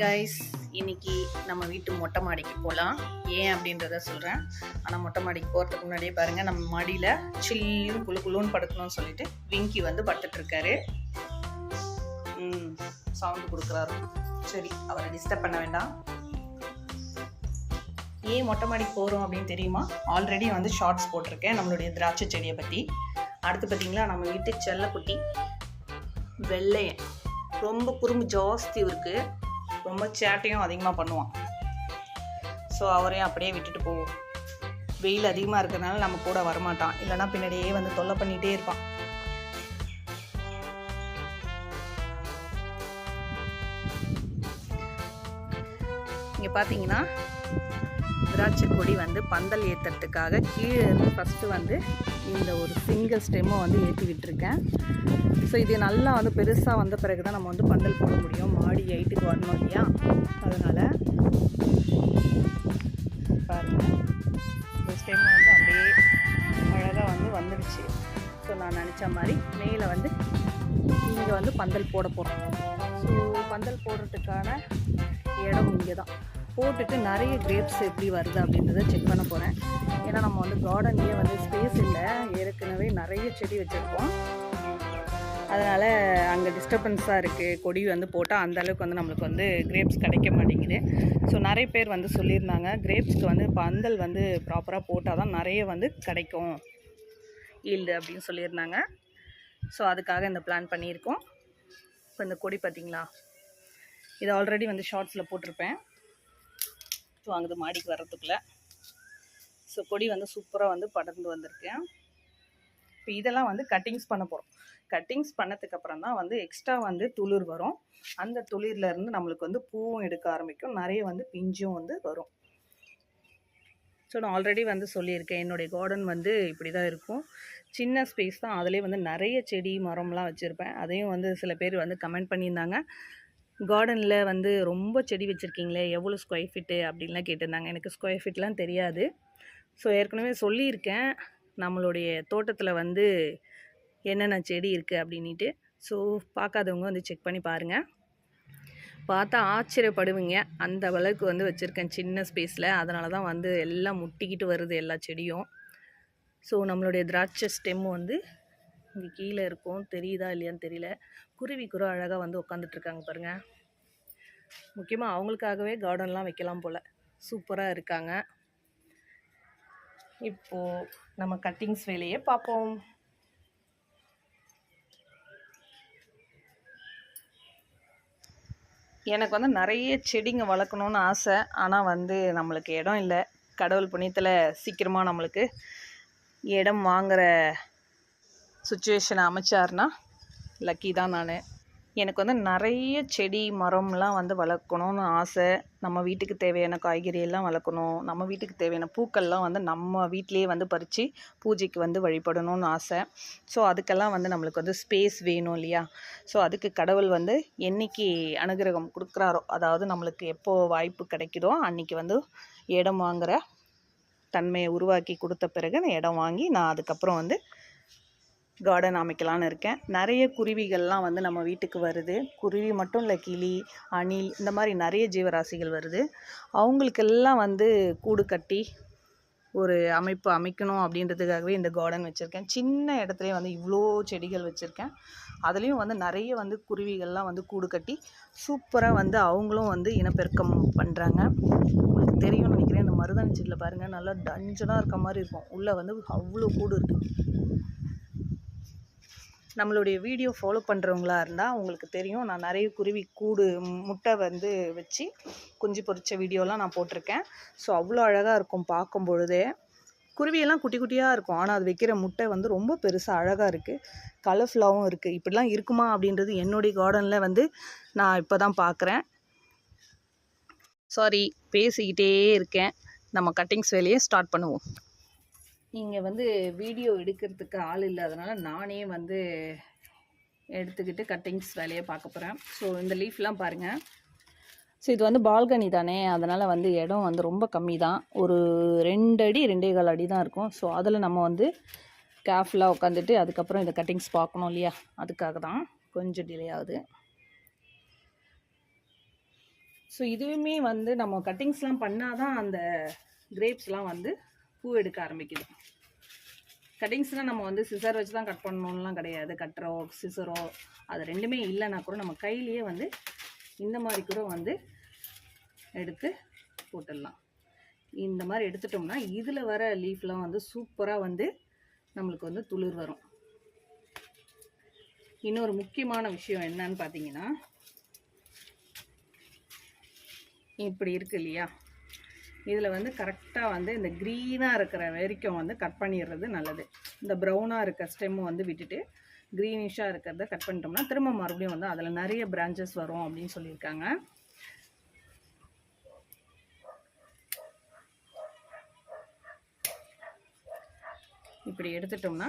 Guys இன்னைக்கு நம்ம வீட்டு மொட்டை மாடிக்கு போகலாம் ஏன் அப்படின்றத சொல்கிறேன் ஆனால் மொட்டை மாடிக்கு போகிறதுக்கு முன்னாடியே பாருங்கள் நம்ம மாடியில் சில்லுன்னு குளு குழுன்னு படுக்கணும்னு சொல்லிட்டு விங்கி வந்து படுத்துட்ருக்காரு ம் சவுண்டு கொடுக்குறாரு. சரி அவரை டிஸ்டர்ப் பண்ண வேண்டாம். ஏன் மொட்டை மாடிக்கு போகிறோம் அப்படின்னு தெரியுமா? ஆல்ரெடி வந்து ஷார்ட்ஸ் போட்டிருக்கேன் நம்மளுடைய திராட்சை செடியை பற்றி அடுத்து பார்த்தீங்களா நம்ம வீட்டு செல்லக்குட்டி. வெள்ளையன். ரொம்ப குறும்பு ஜாஸ்தி இருக்குது ரொம்ப சேட்டையும் அதிகமாக பண்ணுவான். ஸோ அவரையும் அப்படியே விட்டுட்டு போவோம். வெயில் அதிகமாக இருக்கிறதுனால நம்ம கூட வரமாட்டான். இல்லைன்னா பின்னாடியே வந்து தொல்லை பண்ணிகிட்டே இருப்பான். இங்கே பார்த்தீங்கன்னா திராட்சை கொடி வந்து பந்தல் ஏற்றுறதுக்காக கீழே இருந்து ஃபஸ்ட்டு வந்து இந்த ஒரு சிங்கிள் ஸ்டெம்மை வந்து ஏற்றி விட்டுருக்கேன். ஸோ இது நல்லா வந்து பெருசாக வந்த பிறகு தான் நம்ம வந்து பந்தல் போட முடியும். மாடி ஹைட்டுக்கு வரணும். பந்தல் போட போகிறோம் ஸோ பந்தல் போடுறதுக்கான இடம் இங்கே தான் போட்டுட்டு நிறைய கிரேப்ஸ் எப்படி வருது அப்படின்றத செக் பண்ண போகிறேன் ஏன்னா நம்ம வந்து கார்டன்லேயே வந்து ஸ்பேஸ் இல்லை. ஏற்கனவே நிறைய செடி வச்சுருக்கோம். அதனால் அங்கே டிஸ்டர்பன்ஸாக இருக்குது கொடி வந்து போட்டால் அந்தளவுக்கு வந்து நம்மளுக்கு வந்து கிரேப்ஸ் கிடைக்க மாட்டேங்குது. ஸோ நிறைய பேர் வந்து சொல்லியிருந்தாங்க கிரேப்ஸ்க்கு வந்து பந்தல் வந்து ப்ராப்பராக போட்டால் தான் நிறைய வந்து கிடைக்கும். ஈல்டு அப்படின்னு சொல்லியிருந்தாங்க. ஸோ அதுக்காக இந்த பிளான் பண்ணியிருக்கோம். இப்போ இந்த கொடி பார்த்தீங்களா? இது ஆல்ரெடி வந்து ஷார்ட்ஸில் போட்டிருப்பேன். வாங்குது மாடிக்கு வர்றதுக்குள்ளே. ஸோ கொடி வந்து சூப்பராக வந்து படர்ந்து வந்திருக்கேன். இப்போ இதெல்லாம் வந்து கட்டிங்ஸ் பண்ண போகிறோம் கட்டிங்ஸ் பண்ணதுக்கப்புறம் தான் வந்து எக்ஸ்ட்ரா வந்து துளிர் வரும். அந்த துளிர்லேருந்து நம்மளுக்கு வந்து பூவும் எடுக்க ஆரம்பிக்கும். நிறைய வந்து பிஞ்சும் வந்து வரும். ஸோ நான் ஆல்ரெடி வந்து சொல்லியிருக்கேன். என்னுடைய கார்டன் வந்து இப்படி தான் இருக்கும். சின்ன ஸ்பேஸ் தான். அதிலே வந்து நிறைய செடி மரம்லாம் வச்சுருப்பேன். அதையும் வந்து சில பேர் வந்து கமெண்ட் பண்ணியிருந்தாங்க. கார்டனில் வந்து ரொம்ப செடி வச்சுருக்கீங்களே எவ்வளோ ஸ்கொயர் ஃபீட்டு அப்படின்லாம் கேட்டிருந்தாங்க. எனக்கு ஸ்கொயர் ஃபீட்லாம் தெரியாது. ஸோ ஏற்கனவே சொல்லியிருக்கேன். நம்மளுடைய தோட்டத்தில் வந்து என்னென்ன செடி இருக்குது அப்படின்ட்டு ஸோ பார்க்காதவங்க வந்து செக் பண்ணி பாருங்கள் பார்த்தா ஆச்சரியப்படுவீங்க. அந்த அளவுக்கு வந்து வச்சுருக்கேன் சின்ன ஸ்பேஸில் அதனால தான் வந்து எல்லாம் முட்டிக்கிட்டு வருது எல்லா செடியும். ஸோ நம்மளுடைய திராட்சை ஸ்டெம் வந்து இங்கே கீழே இருக்கும். தெரியுதா இல்லையான்னு தெரியல. குருவி குரு அழகாக வந்து உட்காந்துட்ருக்காங்க பாருங்கள் முக்கியமாக அவங்களுக்காகவே கார்டன்லாம் வைக்கலாம் போல். சூப்பராக இருக்காங்க. இப்போது நம்ம கட்டிங்ஸ் வேலையே பார்ப்போம். எனக்கு வந்து நிறைய செடிங்க வளர்க்கணுன்னு ஆசை. ஆனால் வந்து நம்மளுக்கு இடம் இல்லை. கடவுள் புண்ணியத்தில் சீக்கிரமாக நம்மளுக்கு இடம் வாங்குகிற சுச்சுவேஷனை அமைச்சார்னா லக்கி தான் நான். எனக்கு வந்து நிறைய செடி மரம்லாம் வந்து வளர்க்கணும்னு ஆசை. நம்ம வீட்டுக்கு தேவையான காய்கறியெல்லாம் வளர்க்கணும். நம்ம வீட்டுக்கு தேவையான பூக்கள்லாம் வந்து நம்ம வீட்டிலேயே வந்து பறித்து பூஜைக்கு வந்து வழிபடணும்னு ஆசை. ஸோ அதுக்கெல்லாம் வந்து நம்மளுக்கு வந்து ஸ்பேஸ் வேணும் இல்லையா? ஸோ அதுக்கு கடவுள் வந்து என்னைக்கு அனுகிரகம் கொடுக்குறாரோ அதாவது நம்மளுக்கு எப்போ வாய்ப்பு கிடைக்குதோ அன்னைக்கு வந்து இடம் வாங்குகிற தன்மையை உருவாக்கி கொடுத்த பிறகு நான் இடம் வாங்கி நான் அதுக்கப்புறம் வந்து கார்டன் அமைக்கலான்னு இருக்கேன். நிறைய குருவிகள்லாம் வந்து நம்ம வீட்டுக்கு வருது. குருவி மட்டும் இல்லை கிளி அணில் இந்த மாதிரி நிறைய ஜீவராசிகள் வருது. அவங்களுக்கெல்லாம் வந்து கூடு கட்டி ஒரு அமைப்பு அமைக்கணும் அப்படின்றதுக்காகவே இந்த கார்டன் வச்சுருக்கேன். சின்ன இடத்துலையே வந்து இவ்வளோ செடிகள் வச்சுருக்கேன். அதுலேயும் வந்து நிறைய வந்து குருவிகள்லாம் வந்து கூடு கட்டி சூப்பராக வந்து அவங்களும் வந்து இனப்பெருக்கம் பண்ணுறாங்க உங்களுக்கு தெரியும்னு நினைக்கிறேன் மருதாணி செடியில் பாருங்கள் நல்லா டஞ்சனாக இருக்க மாதிரி இருக்கும். உள்ளே வந்து அவ்வளோ கூடு இருக்குது நம்மளுடைய வீடியோ ஃபாலோ பண்ணுறவங்களா இருந்தால் உங்களுக்கு தெரியும். நான் நிறைய குருவி கூடு முட்டை வந்து வச்சு குஞ்சு பொறிச்ச வீடியோலாம் நான் போட்டிருக்கேன். ஸோ அவ்வளோ அழகாக இருக்கும் பார்க்கும் பொழுதே. குருவியெல்லாம் குட்டி குட்டியாக இருக்கும். ஆனால் அது வைக்கிற முட்டை வந்து ரொம்ப பெருசாக அழகாக இருக்குது கலர்ஃபுல்லாகவும் இருக்குது இப்படிலாம் இருக்குமா அப்படின்றது என்னுடைய கார்டனில் வந்து நான் இப்போ தான் பார்க்குறேன். சாரி பேசிக்கிட்டே இருக்கேன். நம்ம கட்டிங்ஸ் வேலையை ஸ்டார்ட் பண்ணுவோம். இங்கே வந்து வீடியோ எடுக்கிறதுக்கு ஆள் இல்லாதனால நானே வந்து எடுத்துக்கிட்டு கட்டிங்ஸ் வேலையை பார்க்க போகிறேன் ஸோ இந்த லீஃப்லாம் பாருங்கள் ஸோ இது வந்து பால்கனி தானே. அதனால் வந்து இடம் வந்து ரொம்ப கம்மி தான் ஒரு ரெண்டு அடி ரெண்டே கால் அடி தான் இருக்கும். ஸோ அதில் நம்ம வந்து கேர்ஃபுல்லாக உட்காந்துட்டு அதுக்கப்புறம் இந்த கட்டிங்ஸ் பார்க்கணும் இல்லையா? அதுக்காக தான் கொஞ்சம் டிலே ஆகுது. ஸோ இதுவுமே வந்து நம்ம கட்டிங்ஸ்லாம் பண்ணால் தான் அந்த கிரேப்ஸ்லாம் வந்து பூ எடுக்க ஆரம்பிக்குது. கட்டிங்ஸ்னால் நம்ம வந்து சிசர் வச்சு தான் கட் பண்ணணும்லாம் கிடையாது. கட்டரோ சிசரோ அது ரெண்டுமே இல்லைன்னா கூட நம்ம கையிலேயே வந்து இந்த மாதிரி கூட வந்து எடுத்து போட்டுடலாம். இந்த மாதிரி எடுத்துட்டோம்னா இதில் வர லீஃப்லாம் வந்து சூப்பராக வந்து நம்மளுக்கு வந்து துளிர் வரும். இன்னொரு முக்கியமான விஷயம் என்னன்னு பார்த்தீங்கன்னா இப்படி இருக்கு இல்லையா? இதில் வந்து கரெக்டாக வந்து இந்த க்ரீனாக இருக்கிற வரைக்கும் வந்து கட் பண்ணிடுறது நல்லது. இந்த ப்ரௌனாக இருக்க ஸ்டெம்மு வந்து விட்டுட்டு க்ரீனிஷாக இருக்கிறத கட் பண்ணிட்டோம்னா திரும்ப மறுபடியும் வந்து அதில் நிறைய பிரான்ச்சஸ் வரும் அப்படின்னு சொல்லியிருக்காங்க. இப்படி எடுத்துட்டோம்னா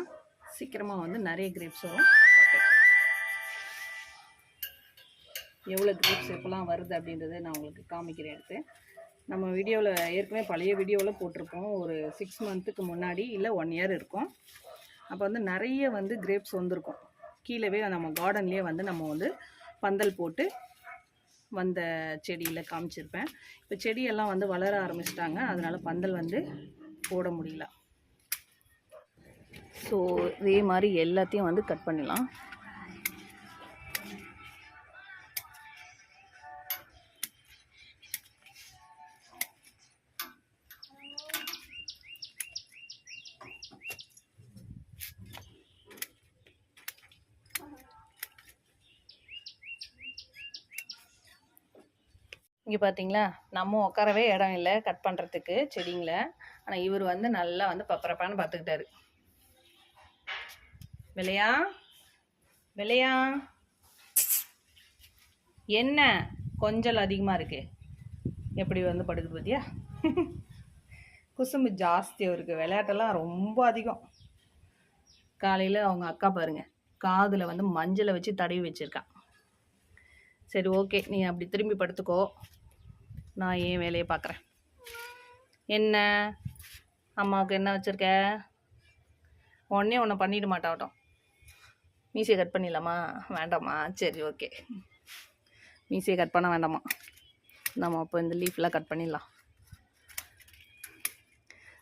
சீக்கிரமாக வந்து நிறைய கிரேப்ஸ் வரும். எவ்வளோ கிரேப்ஸ் எப்போல்லாம் வருது அப்படின்றத நான் உங்களுக்கு காமிக்கிறேன் எடுத்து நம்ம வீடியோவில் ஏற்கனவே பழைய வீடியோவில் போட்டிருப்போம் ஒரு சிக்ஸ் மந்த்துக்கு முன்னாடி இல்லை ஒன் இயர் இருக்கும். அப்போ வந்து நிறைய வந்து கிரேப்ஸ் வந்திருக்கும். கீழவே நம்ம கார்டன்லேயே வந்து நம்ம வந்து பந்தல் போட்டு வந்த செடியில் காமிச்சிருப்பேன். இப்போ செடியெல்லாம் வந்து வளர ஆரம்பிச்சிட்டாங்க. அதனால் பந்தல் வந்து போட முடியல. ஸோ இதே மாதிரி எல்லாத்தையும் வந்து கட் பண்ணிடலாம். இங்கே பார்த்தீங்களா நம்ம உட்காரவே இடம் இல்லை கட் பண்ணுறதுக்கு செடிங்கள. ஆனால் இவர் வந்து நல்லா வந்து பப்பரப்பான்னு பார்த்துக்கிட்டாரு விலையா? விலையா? என்ன? கொஞ்சல் அதிகமாக இருக்கு. எப்படி வந்து படுக்குது பார்த்தியா குசும்பு ஜாஸ்தி அவருக்கு. விளையாட்டெல்லாம் ரொம்ப அதிகம். காலையில் அவங்க அக்கா பாருங்க. காதில் வந்து மஞ்சளை வச்சு தடவி வச்சுருக்கான் சரி ஓகே. நீ அப்படி திரும்பி படுத்துக்கோ. நான் ஏன் வேலையை பார்க்குறேன். என்ன? அம்மாவுக்கு என்ன வச்சுருக்க? உடனே உன்னை பண்ணிட மாட்டாவட்டும். மீசையை கட் பண்ணிடலாமா? வேண்டாமா? சரி ஓகே. மீசையை கட் பண்ண வேண்டாமா? நம்ம அப்போ இந்த லீஃப்லாம் கட் பண்ணிடலாம்.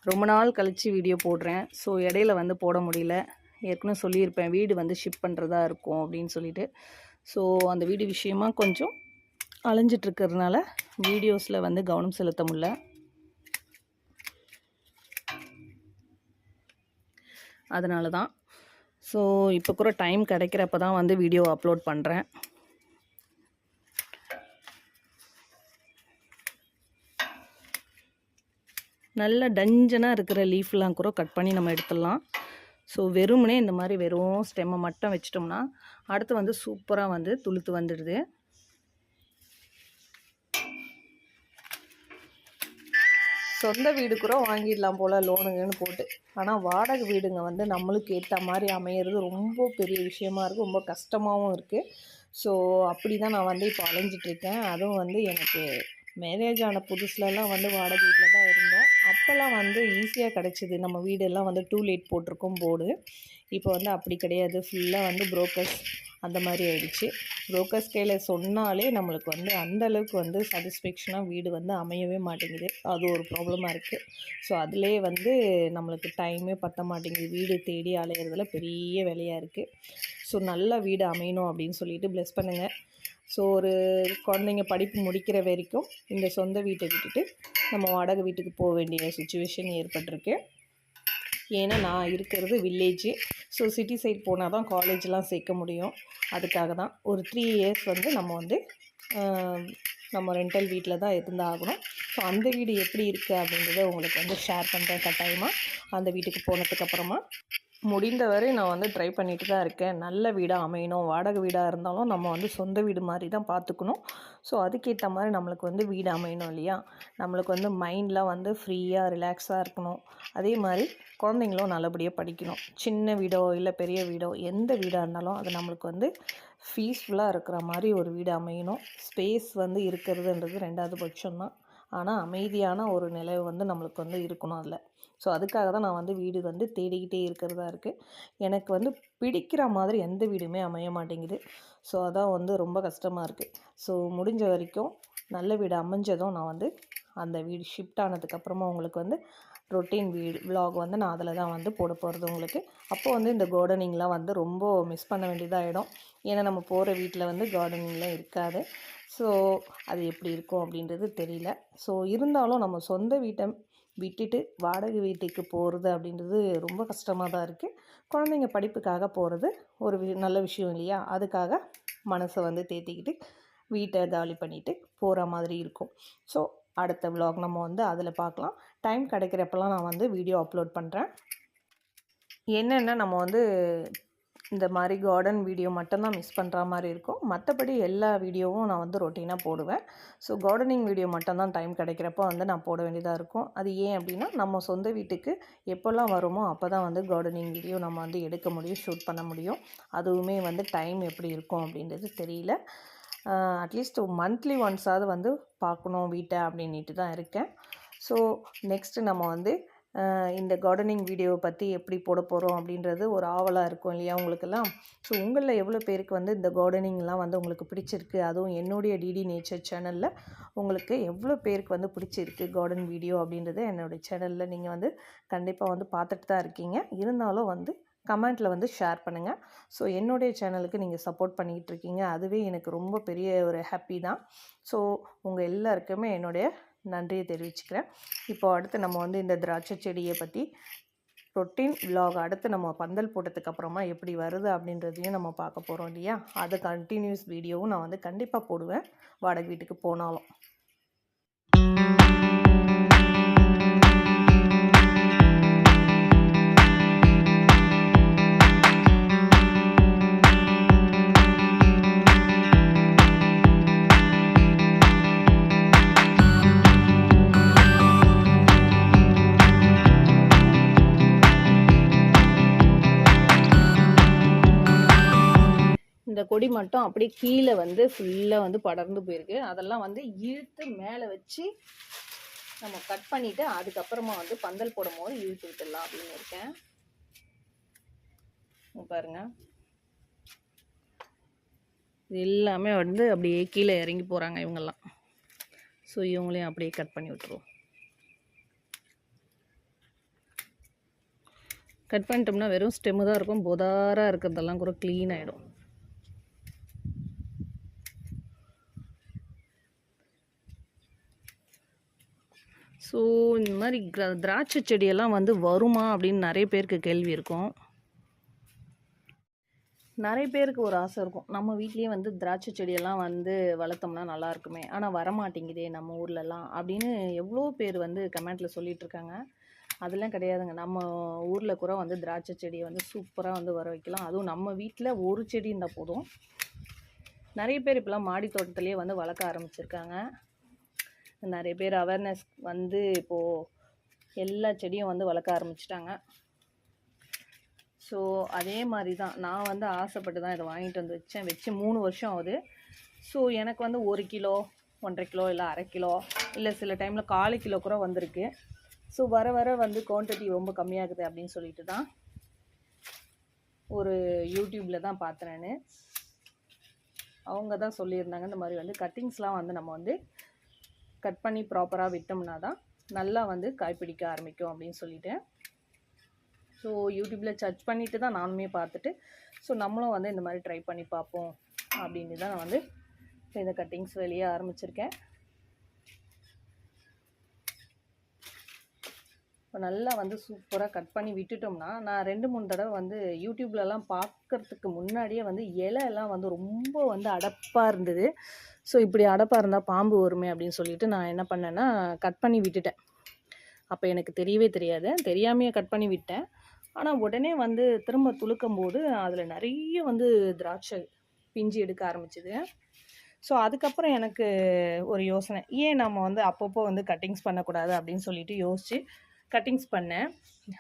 ரொம்ப நாள் கழித்து வீடியோ போடுறேன். ஸோ இடையில வந்து போட முடியல. ஏற்கனவே சொல்லியிருப்பேன் வீடு வந்து ஷிஃப்ட் பண்ணுறதா இருக்கும் அப்படின்னு சொல்லிட்டு. ஸோ அந்த வீடு விஷயமா கொஞ்சம் அலைஞ்சிட்ருக்கிறதுனால வீடியோஸில் வந்து கவனம் செலுத்த முடியல. அதனால தான் ஸோ இப்போ கூட டைம் கிடைக்கிறப்ப தான் வந்து வீடியோ அப்லோட் பண்ணுறேன் நல்ல டஞ்சனாக இருக்கிற லீஃப்லாம் கூட கட் பண்ணி நம்ம எடுத்துடலாம். ஸோ வெறுமனே இந்த மாதிரி வெறும் ஸ்டெம்மை மட்டும் வச்சிட்டோம்னா அடுத்து வந்து சூப்பராக வந்து துளுத்து வந்துடுது. சொந்த வீடு கூட வாங்கிடலாம் போல் லோனுங்கன்னு போட்டு. ஆனால் வாடகை வீடுங்க வந்து நம்மளுக்கு ஏற்ற மாதிரி அமையிறது ரொம்ப பெரிய விஷயமா இருக்குது ரொம்ப கஷ்டமாகவும் இருக்குது ஸோ அப்படி தான் நான் வந்து இப்போ அலைஞ்சிட்ருக்கேன். அதுவும் வந்து எனக்கு மேரேஜ் ஆன புதுசுலலாம் வந்து வாடகை வீட்டில் தான் இருந்தோம். அப்போல்லாம் வந்து ஈஸியாக கிடச்சிது. நம்ம வீடெல்லாம் வந்து டூ லேட் போட்டிருக்கோம் போர்டு இப்போ வந்து அப்படி கிடையாது. ஃபுல்லாக வந்து புரோக்கர்ஸ் அந்த மாதிரி ஆயிடுச்சு. புரோக்கர் ஸ்கேல சொன்னாலே நம்மளுக்கு வந்து அந்த அளவுக்கு வந்து சாட்டிஸ்ஃபேக்ஷனாக வீடு வந்து அமையவே மாட்டேங்குது. அது ஒரு ப்ராப்ளமாக இருக்குது ஸோ அதிலே வந்து நம்மளுக்கு டைமே பற்ற மாட்டேங்குது. வீடு தேடி அலையிறதுல பெரிய வேலையாக இருக்குது ஸோ நல்ல வீடு அமையணும் அப்படின்னு சொல்லிட்டு ப்ளெஸ் பண்ணுங்கள் ஸோ ஒரு குழந்தைங்க படிப்பு முடிக்கிற வரைக்கும் இந்த சொந்த வீட்டை விட்டுட்டு நம்ம வாடகை வீட்டுக்கு போக வேண்டிய சுச்சுவேஷன் ஏற்பட்டிருக்கு. ஏன்னா நான் இருக்கிறது வில்லேஜு ஸோ சிட்டி சைட் போனால் தான் காலேஜ்லாம் சேர்க்க முடியும். அதுக்காக தான் ஒரு த்ரீ இயர்ஸ் வந்து நம்ம வந்து நம்ம ரெண்டல் வீட்டில் தான் இருந்தாகணும் ஸோ அந்த வீடு எப்படி இருக்குது அப்படின்றத உங்களுக்கு வந்து ஷேர் பண்ணுறேன் கட்டாயமாக அந்த வீட்டுக்கு போனதுக்கப்புறமா முடிந்தவரை நான் வந்து ட்ரை பண்ணிட்டு தான் இருக்கேன். நல்ல வீடாக அமையணும். வாடகை வீடாக இருந்தாலும் நம்ம வந்து சொந்த வீடு மாதிரி தான் பார்த்துக்கணும் ஸோ அதுக்கேற்ற மாதிரி நம்மளுக்கு வந்து வீடு அமையணும் இல்லையா? நம்மளுக்கு வந்து மைண்ட்லாம் வந்து ஃப்ரீயாக ரிலாக்ஸாக இருக்கணும். அதே மாதிரி குழந்தைங்களும் நல்லபடியாக படிக்கணும். சின்ன வீடோ இல்லை பெரிய வீடோ எந்த வீடாக இருந்தாலும் அது நம்மளுக்கு வந்து பீஸ்ஃபுல்லாக இருக்கிற மாதிரி ஒரு வீடு அமையணும். ஸ்பேஸ் வந்து இருக்கிறதுன்றது ரெண்டாவது பட்சம்தான். ஆனால் அமைதியான ஒரு நிலை வந்து நம்மளுக்கு வந்து இருக்கணும் அதில். ஸோ அதுக்காக தான் நான் வந்து வீடு வந்து தேடிக்கிட்டே இருக்கிறதா இருக்குது எனக்கு வந்து பிடிக்கிற மாதிரி எந்த வீடுமே அமைய மாட்டேங்குது. ஸோ அதான் வந்து ரொம்ப கஷ்டமாக இருக்குது ஸோ முடிஞ்ச வரைக்கும் நல்ல வீடு அமைஞ்சதும் நான் வந்து அந்த வீடு ஷிஃப்ட் ஆனதுக்கப்புறமா உங்களுக்கு வந்து ரொட்டீன் வீடு விலாக் வந்து நான் அதில் தான் வந்து போட போகிறது உங்களுக்கு. அப்போ வந்து இந்த கார்டனிங்லாம் வந்து ரொம்ப மிஸ் பண்ண வேண்டியதாகிடும் ஏன்னா நம்ம போகிற வீட்டில் வந்து கார்டனிங்லாம் இருக்காது. ஸோ அது எப்படி இருக்கும் அப்படின்றது தெரியல. ஸோ இருந்தாலும் நம்ம சொந்த வீட்டை விட்டுட்டு வாடகை வீட்டுக்கு போகிறது அப்படின்றது ரொம்ப கஷ்டமாக தான் இருக்குது குழந்தைங்க படிப்புக்காக போகிறது ஒரு வி நல்ல விஷயம் இல்லையா? அதுக்காக மனசை வந்து தேத்திக்கிட்டு வீட்டை காலி பண்ணிவிட்டு போகிற மாதிரி இருக்கும். ஸோ அடுத்த விலாக் நம்ம வந்து அதில் பார்க்கலாம் டைம் கிடைக்கிறப்பெல்லாம் நான் வந்து வீடியோ அப்லோட் பண்ணுறேன் என்னென்ன நம்ம வந்து இந்த மாதிரி கார்டன் வீடியோ மட்டும்தான் மிஸ் பண்ணுற மாதிரி இருக்கும். மற்றபடி எல்லா வீடியோவும் நான் வந்து ரொட்டீனாக போடுவேன். ஸோ கார்டனிங் வீடியோ மட்டும்தான் டைம் கிடைக்கிறப்போ வந்து நான் போட வேண்டியதாக இருக்கும். அது ஏன் அப்படின்னா நம்ம சொந்த வீட்டுக்கு எப்போல்லாம் வருமோ அப்போ தான் வந்து கார்டனிங் வீடியோ நம்ம வந்து எடுக்க முடியும் ஷூட் பண்ண முடியும். அதுவுமே வந்து டைம் எப்படி இருக்கும் அப்படின்றது தெரியல. அட்லீஸ்ட் மந்த்லி ஒன்ஸாவது வந்து பார்க்கணும் வீட்டை அப்படின்ட்டு தான் இருக்கேன். ஸோ நெக்ஸ்ட்டு நம்ம வந்து இந்த கார்டனிங் வீடியோவை பற்றி எப்படி போட போகிறோம் அப்படின்றது ஒரு ஆவலாக இருக்கும் இல்லையா உங்களுக்கெல்லாம்? ஸோ உங்களில் எவ்வளோ பேருக்கு வந்து இந்த கார்டனிங்லாம் வந்து உங்களுக்கு பிடிச்சிருக்கு? அதுவும் என்னுடைய டிடி நேச்சர் சேனலில் உங்களுக்கு எவ்வளோ பேருக்கு வந்து பிடிச்சிருக்கு கார்டன் வீடியோ அப்படின்றது என்னுடைய சேனலில் நீங்கள் வந்து கண்டிப்பாக வந்து பார்த்துட்டு தான் இருக்கீங்க. இருந்தாலும் வந்து கமெண்ட்டில் வந்து ஷேர் பண்ணுங்கள் ஸோ என்னுடைய சேனலுக்கு நீங்கள் சப்போர்ட் பண்ணிக்கிட்டு இருக்கீங்க. அதுவே எனக்கு ரொம்ப பெரிய ஒரு ஹாப்பி தான். ஸோ உங்கள் எல்லாருக்குமே என்னுடைய நன்றியை தெரிவிச்சுக்கிறேன். இப்போ அடுத்து நம்ம வந்து இந்த திராட்சை செடியை பற்றி ரொட்டீன் விலாக் அடுத்து நம்ம பந்தல் போட்டதுக்கு அப்புறமா எப்படி வருது அப்படின்றதையும் நம்ம பார்க்க போகிறோம் இல்லையா? அது கண்டினியூஸ் வீடியோவும் நான் வந்து கண்டிப்பாக போடுவேன். வாடகை வீட்டுக்கு போனாலும். கொடி மட்டும் அப்படியே கீழே வந்து ஃபுல்லாக வந்து படர்ந்து போயிருக்கு. அதெல்லாம் வந்து இழுத்து மேலே வச்சு நம்ம கட் பண்ணிவிட்டு அதுக்கப்புறமா வந்து பந்தல் போடும் போது இழுத்து விட்டுடலாம் அப்படின்னு இருக்கேன். பாருங்க. இது எல்லாமே வந்து அப்படியே கீழே இறங்கி போகிறாங்க இவங்கெல்லாம். ஸோ இவங்களையும் அப்படியே கட் பண்ணி விட்டுருவோம். கட் பண்ணிட்டோம்னா வெறும் ஸ்டெம்மு தான் இருக்கும். பொதாராக இருக்கிறதெல்லாம் கூட க்ளீன் ஆகிடும் ஸோ இந்த மாதிரி திராட்சை செடியெல்லாம் வந்து வருமா அப்படின்னு நிறைய பேருக்கு கேள்வி இருக்கும். நிறைய பேருக்கு ஒரு ஆசை இருக்கும். நம்ம வீட்லேயே வந்து திராட்சை செடியெல்லாம் வந்து வளர்த்தோம்னா நல்லா இருக்குமே. ஆனால் வரமாட்டேங்குதே நம்ம ஊர்லலாம் அப்படின்னு எவ்வளோ பேர் வந்து கமெண்ட்டில் சொல்லிகிட்ருக்காங்க அதெல்லாம் கிடையாதுங்க. நம்ம ஊரில் கூட வந்து திராட்சை செடியை வந்து சூப்பராக வந்து வர வைக்கலாம். அதுவும் நம்ம வீட்டில் ஒரு செடி இருந்தால் போதும். நிறைய பேர் இப்போலாம் மாடி தோட்டத்திலேயே வந்து வளர்க்க ஆரம்பிச்சிருக்காங்க. நிறைய பேர் அவேர்னஸ் வந்து இப்போது எல்லா செடியும் வந்து வளர்க்க ஆரம்பிச்சிட்டாங்க. ஸோ அதே மாதிரி தான் நான் வந்து ஆசைப்பட்டு தான் இதை வாங்கிட்டு வந்து வச்சேன். வச்சு மூணு வருஷம் ஆகுது. ஸோ எனக்கு வந்து ஒரு கிலோ ஒன்றரை கிலோ இல்லை அரை கிலோ இல்லை சில டைமில் காலு கிலோ கூட வந்திருக்கு. ஸோ வர வர வந்து குவான்டிட்டி ரொம்ப கம்மியாகுது அப்படின்னு சொல்லிட்டு தான் ஒரு யூடியூப்பில் தான் பார்த்தேன் நான். அவங்க தான் சொல்லியிருந்தாங்க. இந்த மாதிரி வந்து கட்டிங்ஸ்லாம் வந்து நம்ம வந்து கட் பண்ணி ப்ராப்பராக விட்டோம்னா தான் நல்லா வந்து காய்பிடிக்க ஆரம்பிக்கும் அப்படின்னு சொல்லிட்டு. ஸோ யூடியூப்பில் சர்ச் பண்ணிவிட்டு தான் நானுமே பார்த்துட்டு. ஸோ நம்மளும் வந்து இந்த மாதிரி ட்ரை பண்ணி பார்ப்போம் அப்படின்னு தான் நான் வந்து இந்த கட்டிங்ஸ் வெளியே ஆரம்பிச்சிருக்கேன். இப்போ நல்லா வந்து சூப்பராக கட் பண்ணி விட்டுட்டோம்னா நான் ரெண்டு மூணு தடவை வந்து யூடியூப்லலாம் பார்க்கறதுக்கு முன்னாடியே வந்து இலையெல்லாம் வந்து ரொம்ப வந்து அடப்பாக இருந்தது. ஸோ இப்படி அடப்பாக இருந்தால் பாம்பு வருமே அப்படின்னு சொல்லிட்டு நான் என்ன பண்ணேன்னா கட் பண்ணி விட்டுட்டேன். அப்போ எனக்கு தெரியவே தெரியாது. தெரியாமையே கட் பண்ணி விட்டேன். ஆனால் உடனே வந்து திரும்ப துளுக்கும் போது அதில் நிறைய வந்து திராட்சை பிஞ்சு எடுக்க ஆரம்பிச்சிது. ஸோ அதுக்கப்புறம் எனக்கு ஒரு யோசனை. ஏன் நம்ம வந்து அப்பப்போ வந்து கட்டிங்ஸ் பண்ணக்கூடாது அப்படின்னு சொல்லிட்டு யோசித்து கட்டிங்ஸ் பண்ணேன்.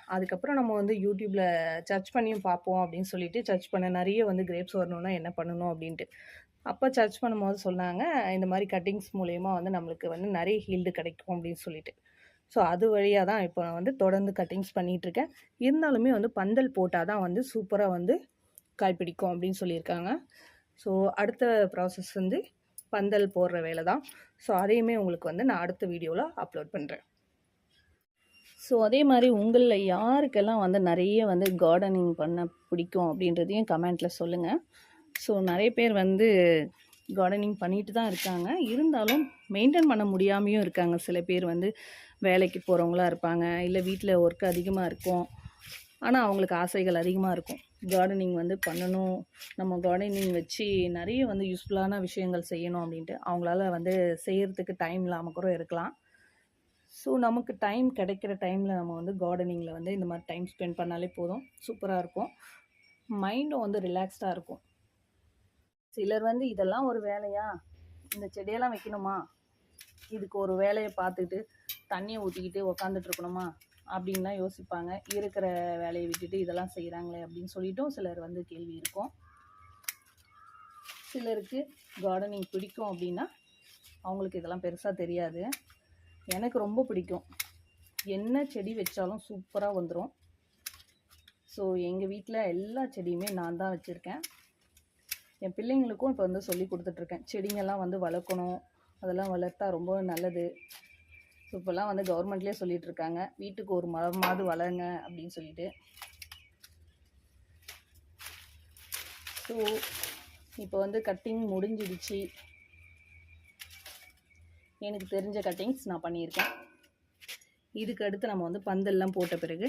அதுக்கப்புறம் நம்ம வந்து யூடியூப்பில் சர்ச் பண்ணியும் பார்ப்போம் அப்படின்னு சொல்லிட்டு சர்ச் பண்ண நிறைய வந்து கிரேப்ஸ் வரணும்னா என்ன பண்ணணும் அப்படின்ட்டு. அப்போ சர்ச் பண்ணும்போது சொன்னாங்க இந்த மாதிரி கட்டிங்ஸ் மூலயமா வந்து நம்மளுக்கு வந்து நிறைய ஹீல்டு கிடைக்கும் அப்படின்னு சொல்லிட்டு. ஸோ அது வழியாக தான் இப்போ நான் வந்து தொடர்ந்து கட்டிங்ஸ் பண்ணிகிட்ருக்கேன் இருந்தாலுமே வந்து பந்தல் போட்டால் தான் வந்து சூப்பராக வந்து காய் பிடிக்கும் அப்படின்னு சொல்லியிருக்காங்க. ஸோ அடுத்த ப்ராசஸ் வந்து பந்தல் போடுற வேலை தான் ஸோ அதையுமே உங்களுக்கு வந்து நான் அடுத்த வீடியோவில் அப்லோட் பண்ணுறேன் ஸோ அதே மாதிரி உங்களில் யாருக்கெல்லாம் வந்து நிறைய வந்து கார்டனிங் பண்ண பிடிக்கும் அப்படின்றதையும் கமெண்ட்டில் சொல்லுங்கள் ஸோ நிறைய பேர் வந்து கார்டனிங் பண்ணிட்டு தான் இருக்காங்க. இருந்தாலும் மெயின்டைன் பண்ண முடியாமையும் இருக்காங்க. சில பேர் வந்து வேலைக்கு போகிறவங்களா இருப்பாங்க. இல்லை வீட்டில் ஒர்க் அதிகமாக இருக்கும். ஆனால் அவங்களுக்கு ஆசைகள் அதிகமாக இருக்கும். கார்டனிங் வந்து பண்ணணும். நம்ம கார்டனிங் வச்சு நிறைய வந்து யூஸ்ஃபுல்லான விஷயங்கள் செய்யணும் அப்படின்ட்டு. அவங்களால வந்து செய்கிறதுக்கு டைம் இல்லாமல் கூட இருக்கலாம். ஸோ நமக்கு டைம் கிடைக்கிற டைமில் நம்ம வந்து கார்டனிங்கில் வந்து இந்த மாதிரி டைம் ஸ்பெண்ட் பண்ணாலே போதும். சூப்பராக இருக்கும். மைண்டும் வந்து ரிலாக்ஸ்டாக இருக்கும். சிலர் வந்து இதெல்லாம் ஒரு வேலையா? இந்த செடியெல்லாம் வைக்கணுமா? இதுக்கு ஒரு வேலையை பார்த்துட்டு தண்ணியை ஊற்றிக்கிட்டு உக்காந்துட்டு இருக்கணுமா? அப்படின்லாம் யோசிப்பாங்க. இருக்கிற வேலையை விட்டுட்டு இதெல்லாம் செய்கிறாங்களே அப்படின்னு சொல்லிட்டும் சிலர் வந்து கேள்வி இருக்கும். சிலருக்கு கார்டனிங் பிடிக்கும் அப்படின்னா அவங்களுக்கு இதெல்லாம் பெருசாக தெரியாது. எனக்கு ரொம்ப பிடிக்கும். என்ன செடி வச்சாலும் சூப்பராக வந்துடும் ஸோ எங்கள் வீட்டில் எல்லா செடியுமே நான் தான் வச்சுருக்கேன். என் பிள்ளைங்களுக்கும் இப்போ வந்து சொல்லி கொடுத்துட்ருக்கேன். செடிங்கெல்லாம் வந்து வளர்க்கணும். அதெல்லாம் வளர்த்தா ரொம்ப நல்லது. ஸோ இப்போல்லாம் வந்து கவர்மெண்ட்லேயே சொல்லிட்டு இருக்காங்க வீட்டுக்கு ஒரு மரமாவது வளருங்க அப்படின்னு சொல்லிட்டு. ஸோ இப்போ வந்து கட்டிங் முடிஞ்சிடுச்சு. எனக்கு தெரிஞ்ச கட்டிங்ஸ் நான் பண்ணியிருக்கேன். இதுக்கு அடுத்து நம்ம வந்து பந்தல்லாம் போட்ட பிறகு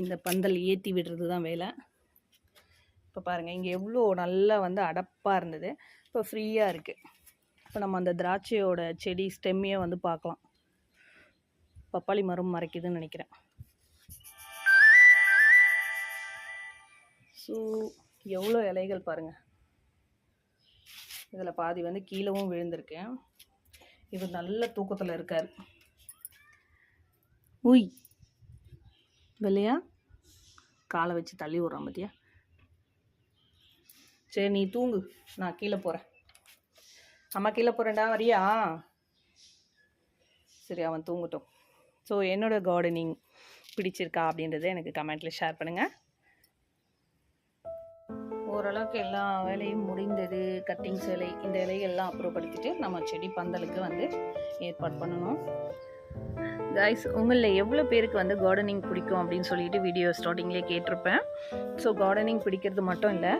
இந்த பந்தல் ஏற்றி விடுறது தான் வேலை. இப்போ பாருங்கள் இங்கே எவ்வளோ நல்லா வந்து அடப்பாக இருந்தது. இப்போ ஃப்ரீயாக இருக்குது இப்போ நம்ம அந்த திராட்சையோட செடி ஸ்டெம்மையே வந்து பார்க்கலாம் பப்பாளி மரம் மறைக்குதுன்னு நினைக்கிறேன். ஸோ எவ்வளோ இலைகள் பாருங்கள் இதில் பாதி வந்து கீழவும் விழுந்திருக்கேன் இவர் நல்ல தூக்கத்தில் இருக்கார். உய் வெள்ளையா? காலை வச்சு தள்ளி விட்றான் பார்த்தியா சரி நீ தூங்கு. நான் கீழே போகிறேன் அம்மா கீழே போகிறேன்டா வரியா? சரி அவன் தூங்கட்டும். ஸோ என்னோடய கார்டனிங் பிடிச்சிருக்கா அப்படின்றத எனக்கு கமெண்ட்டில் ஷேர் பண்ணுங்கள் ஓரளவுக்கு எல்லா வேலையும் முடிந்தது. கட்டிங்ஸ் வேலை இந்த இலைகள்லாம் அப்புறப்படுத்திட்டு நம்ம செடி பந்தலுக்கு வந்து ஏற்பாடு பண்ணணும். கைஸ் உங்களில் எவ்வளோ பேருக்கு வந்து கார்டனிங் பிடிக்கும் அப்படின்னு சொல்லிட்டு வீடியோ ஸ்டார்டிங்லேயே கேட்டிருப்பேன். ஸோ கார்டனிங் பிடிக்கிறது மட்டும் இல்லை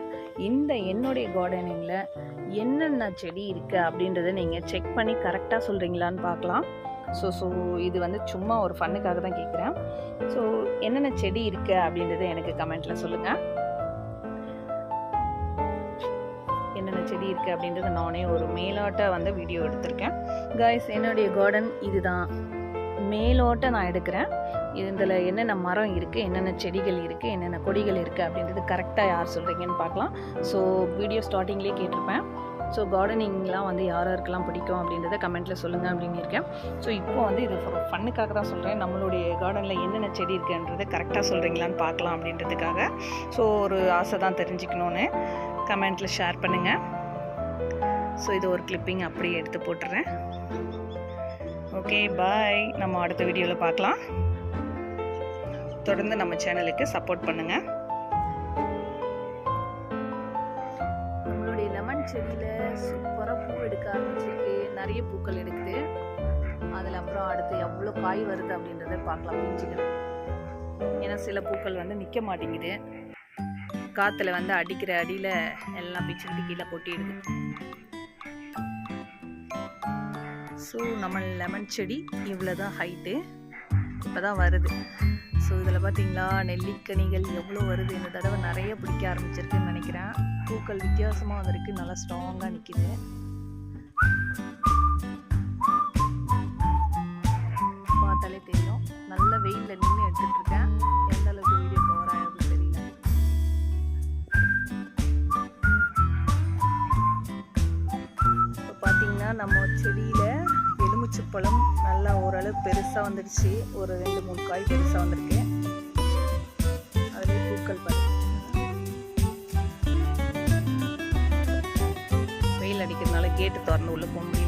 இந்த என்னுடைய கார்டனிங்கில் என்னென்ன செடி இருக்குது அப்படின்றத நீங்கள் செக் பண்ணி கரெக்டாக சொல்கிறீங்களான்னு பார்க்கலாம். ஸோ ஸோ இது வந்து சும்மா ஒரு ஃபன்னுக்காக தான் கேட்குறேன் ஸோ என்னென்ன செடி இருக்குது அப்படின்றத எனக்கு கமெண்ட்டில் சொல்லுங்கள் என்னென்ன செடி இருக்குது அப்படின்றத நானே ஒரு மேலாட்டாக வந்து வீடியோ எடுத்திருக்கேன். கைஸ் என்னுடைய கார்டன் இதுதான். மேலோட்ட நான் எடுக்கிறேன். இதில் என்னென்ன மரம் இருக்குது என்னென்ன செடிகள் இருக்குது என்னென்ன கொடிகள் இருக்குது அப்படின்றது கரெக்டாக யார் சொல்கிறீங்கன்னு பார்க்கலாம். ஸோ வீடியோ ஸ்டார்டிங்லேயே கேட்டிருப்பேன். ஸோ கார்டனிங்லாம் வந்து யார் யாருக்கெல்லாம் பிடிக்கும் அப்படின்றத கமெண்ட்டில் சொல்லுங்கள் அப்படின்னு இருக்கேன். ஸோ இப்போ வந்து இது ஃபண்ணுக்காக தான் சொல்கிறேன் நம்மளுடைய கார்டனில் என்னென்ன செடி இருக்குன்றதை கரெக்டாக சொல்கிறீங்களான்னு பார்க்கலாம் அப்படின்றதுக்காக. ஸோ ஒரு ஆசை தான் தெரிஞ்சுக்கணுன்னு கமெண்ட்டில் ஷேர் பண்ணுங்கள் ஸோ இது ஒரு கிளிப்பிங் அப்படியே எடுத்து போட்டுறேன். ஓகே பாய் நம்ம அடுத்த வீடியோவில் பார்க்கலாம். தொடர்ந்து நம்ம சேனலுக்கு சப்போர்ட் பண்ணுங்கள் நம்மளுடைய லெமன் செடியில் சூப்பராக பூ எடுக்க ஆரம்பிச்சிருக்கு. நிறைய பூக்கள் எடுக்குது. அதில் அப்புறம் அடுத்து எவ்வளோ காய் வருது அப்படின்றத பார்க்கலாம் பிஞ்சுக்கிறேன் ஏன்னா சில பூக்கள் வந்து நிற்க மாட்டேங்குது. காற்றுல வந்து அடிக்கிற அடியில் எல்லாம் பிச்சுக்கிட்டு கீழே கொட்டிடுது ஸோ நம்ம லெமன் செடி இவ்வளோ தான் ஹைட்டு இப்போ தான் வருது. ஸோ இதில் பார்த்தீங்களா நெல்லிக்கனிகள் எவ்வளோ வருது? இந்த தடவை நிறைய பிடிக்க ஆரம்பிச்சிருக்குன்னு நினைக்கிறேன். பூக்கள் வித்தியாசமாக வந்திருக்கு நல்லா ஸ்ட்ராங்காக நிற்கிது பழம் நல்லா ஓரளவு பெருசாக வந்துடுச்சு. ஒரு ரெண்டு மூணு காய் பெருசாக வந்திருக்கு. அதுலேயே பூக்கள் பழம். வெயில் அடிக்கிறதுனால கேட்டு திறந்து உள்ள போக முடியல